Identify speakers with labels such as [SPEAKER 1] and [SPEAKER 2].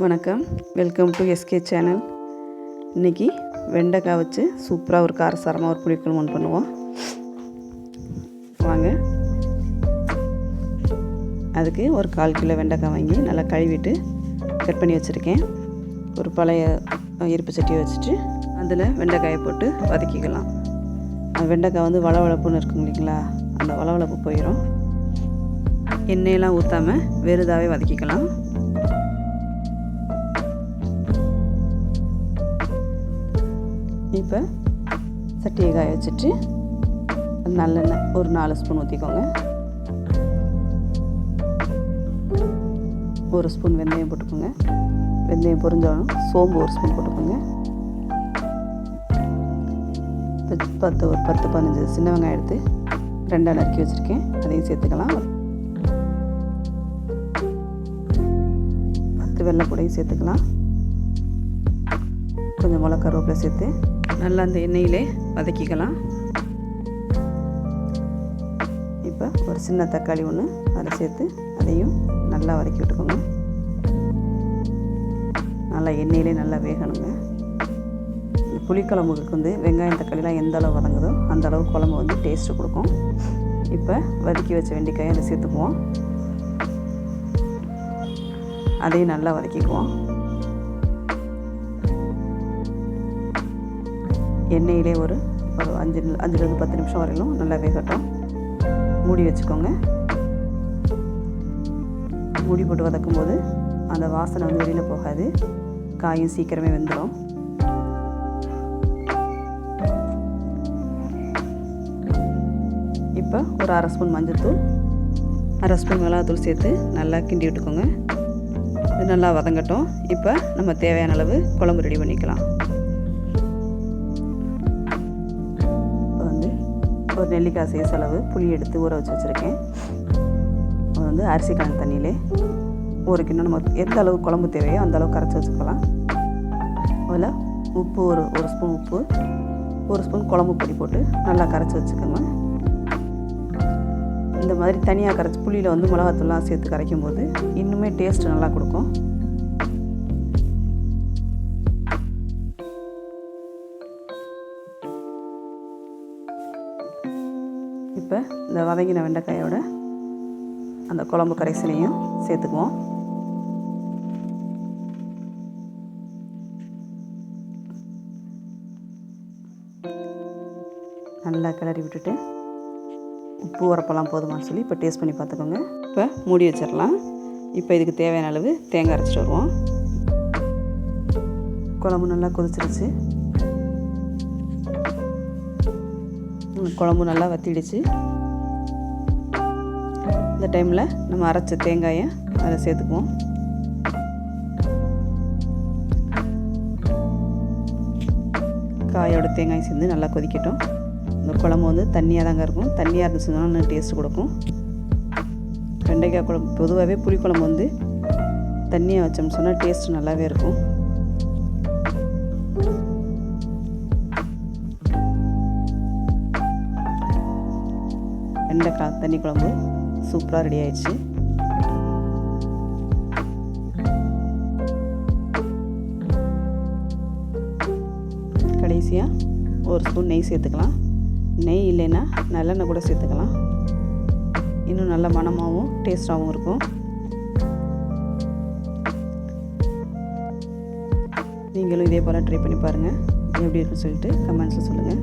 [SPEAKER 1] வணக்கம். Welcome to SK channel இன்றைக்கி வெண்டைக்காய் வச்சு சூப்பராக ஒரு காரசாரமாக ஒரு புளிக்குழம்பு ஒன்று பண்ணுவோம். வாங்க. அதுக்கு ஒரு கால் கிலோ வெண்டைக்காய் வாங்கி நல்லா கழுவிட்டு கட் பண்ணி வச்சுருக்கேன். ஒரு பழைய இருப்பு சட்டியை வச்சுட்டு அதில் வெண்டைக்காயை போட்டு வதக்கிக்கலாம். அந்த வெண்டைக்காய் வந்து வளவளப்புன்னு இருக்கும் இல்லைங்களா? அந்த வளவளப்பு போயிடும் எண்ணெயெல்லாம் ஊற்றாமல் வெறுதாகவே வதக்கிக்கலாம். இப்போ சட்டியை காய வச்சுட்டு நல்லெண்ணெய் ஒரு நாலு ஸ்பூன் ஊற்றிக்கோங்க. ஒரு ஸ்பூன் வெந்தயம் போட்டுக்கோங்க. வெந்தயம் பொரிஞ்சாலும் சோம்பு ஒரு ஸ்பூன் போட்டுக்கோங்க. பத்து- ஒரு பத்து பதினஞ்சு சின்ன வெங்காயம் எடுத்து ரெண்டாக நறுக்கி வச்சுருக்கேன். அதையும் சேர்த்துக்கலாம். பத்து வெள்ளைப்பூடையும் சேர்த்துக்கலாம். கொஞ்சம் மிளகா கருவேப்பிலை சேர்த்து நல்லா அந்த எண்ணெயிலே வதக்கிக்கலாம். இப்போ ஒரு சின்ன தக்காளி ஒன்று அதில் சேர்த்து அதையும் நல்லா வதக்கி விட்டுக்கோங்க. நல்லா எண்ணெயிலே நல்லா வேகணுங்க. புளிக்குழம்புக்கு வந்து வெங்காயம் தக்காளிலாம் எந்த அளவு வதங்குதோ அந்த அளவு குழம்பு வந்து டேஸ்ட்டு கொடுக்கும். இப்போ வதக்கி வச்ச வெண்டைக்காயை அதை சேர்த்துக்குவோம். அதையும் நல்லா வதக்கிக்குவோம். எண்ணெயிலே ஒரு ஒரு அஞ்சு அஞ்சுலேருந்து பத்து நிமிஷம் வரையிலும் நல்லா வேகட்டும். மூடி வச்சுக்கோங்க. மூடி போட்டு வதக்கும் போது அந்த வாசனை வந்து வெளியில் போகாது. காயும் சீக்கிரமே வெந்துடும். இப்போ ஒரு அரை ஸ்பூன் மஞ்சள்தூள் அரை ஸ்பூன் மிளகாத்தூள் சேர்த்து நல்லா கிண்டி விட்டுக்கோங்க. இது நல்லா வதங்கட்டும். இப்போ நம்ம தேவையான அளவு குழம்பு ரெடி பண்ணிக்கலாம். ஒரு நெல்லிக்காய் சைஸ் அளவு புளி எடுத்து ஊற வச்சு வச்சுருக்கேன். அது வந்து அரிசி கலந்த தண்ணியிலே ஒரு நம்ம எந்த அளவு குழம்பு தேவையோ அந்த அளவு கரைச்சி வச்சுக்கலாம். அதில் உப்பு ஒரு ஒரு ஸ்பூன் உப்பு ஒரு ஸ்பூன் குழம்பு பொடி போட்டு நல்லா கரைச்சி வச்சுக்கோங்க. இந்த மாதிரி தனியாக கரைச்சி புளியில் வந்து மிளகாத்தூள்லாம் சேர்த்து கரைக்கும் போது இன்னுமே டேஸ்ட் நல்லா கொடுக்கும். இப்போ இந்த வதங்கின வெண்டைக்காயோட அந்த குழம்பு கரைசலையும் சேர்த்துக்குவோம். நல்லா கிளறி விட்டுட்டு உப்பு உரப்பெல்லாம் போதுமான்னு சொல்லி இப்போ டேஸ்ட் பண்ணி பார்த்துக்கோங்க. இப்போ மூடி வச்சிடலாம். இப்போ இதுக்கு தேவையான அளவு தேங்காய் அரைச்சிட்டு வருவோம். குழம்பு நல்லா கொதிச்சிருச்சு. குழம்பு நல்லா வத்திடுச்சு. இந்த டைமில் நம்ம அரைச்ச தேங்காயை அதை சேர்த்துக்குவோம். காயோட தேங்காய் சேர்ந்து நல்லா கொதிக்கட்டும். இந்த குழம்பு வந்து தண்ணியாக தாங்க இருக்கும். தண்ணியாக இருந்துச்சுன்னா இன்னும் டேஸ்ட் கொடுக்கும். வெண்டைக்காய் குழம்பு பொதுவாகவே புளிக்குழம்பு வந்து தண்ணியாக வச்சோம்னு சொன்னால் டேஸ்ட் நல்லாவே இருக்கும். வெண்டைக்காய் தண்ணி குழம்பு சூப்பராக ரெடி ஆயிடுச்சு. கடைசியாக ஒரு ஸ்பூன் நெய் சேர்த்துக்கலாம். நெய் இல்லைன்னா நல்லெண்ணெய் கூட சேர்த்துக்கலாம். இன்னும் நல்ல மணமாகவும் டேஸ்ட்டாகவும் இருக்கும். நீங்களும் இதே போல் ட்ரை பண்ணி பாருங்கள் எப்படி இருக்குன்னு சொல்லிட்டு கமெண்ட்ஸில் சொல்லுங்கள்